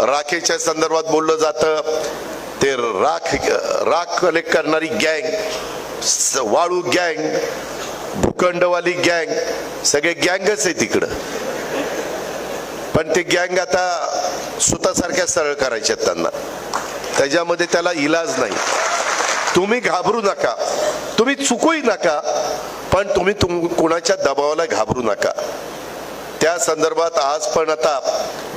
राखेच्या संदर्भात बोललं जातं. ते राख राख कलेक्ट करणारी गँग वाळू गँग भूखंडवाली गँग सगळे गँगच आहे तिकडं. पण ते गँग आता स्वतःसारख्या सरळ करायच्या त्यांना. त्याच्यामध्ये त्याला इलाज नाही. तुम्ही घाबरू नका. तुम्ही चुकूही नका. पण तुम्ही तुम कुणाच्या दबावाला घाबरू नका. त्या संदर्भात आज पण आता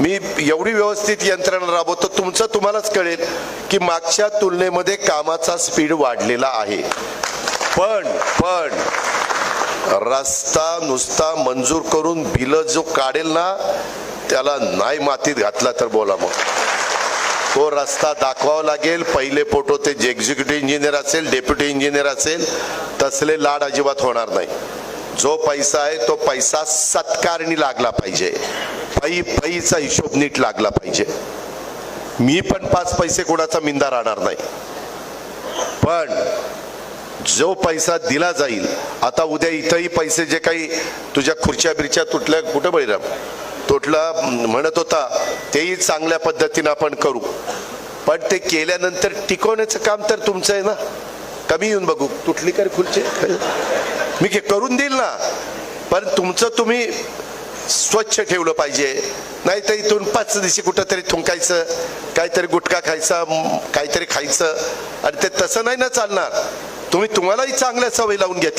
मी एवढी व्यवस्थित यंत्रणा राबवतो तुमचं तुम्हालाच कळेल की मागच्या तुलनेमध्ये कामाचा स्पीड वाढलेला आहे. पण पण रस्ता नुसता मंजूर करून बिल जो काढेल ना त्याला नाही मातीत घातला तर बोला मग. तो रस्ता दाखवावा लागेल पहिले फोटो ते जे एक्झिक्युटिव्ह इंजिनियर असेल डेप्युटी इंजिनियर असेल तसले लाड अजिबात होणार नाही. जो पैसा आहे तो पैसा सत्कारणी लागला पाहिजे. पायी पायीचा हिशोब नीट लागला पाहिजे. मी पण पाच पैसे कोणाचा मिंदा राहणार नाही. पण जो पैसा दिला जाईल आता उद्या इथंही पैसे जे काही तुझ्या खुर्च्या बिरच्या तुटल्या कुठं बळीराम? तुटला म्हणत होता तेही चांगल्या पद्धतीनं आपण करू. पण ते केल्यानंतर टिकवण्याचं काम तर तुमचं आहे ना? कमी येऊन बघू. तुटली कर खुर्ची? मी करून देईल ना. पण तुमचं तुम्ही स्वच्छ ठेवलं पाहिजे. नाही तर इथून पाच दिवशी कुठंतरी थुंकायचं काहीतरी गुटखा खायचा काहीतरी खायचं. आणि ते तसं नाही ना चालणार. तुम्ही तुम्हालाही चांगल्या सवयी लावून घेतल्या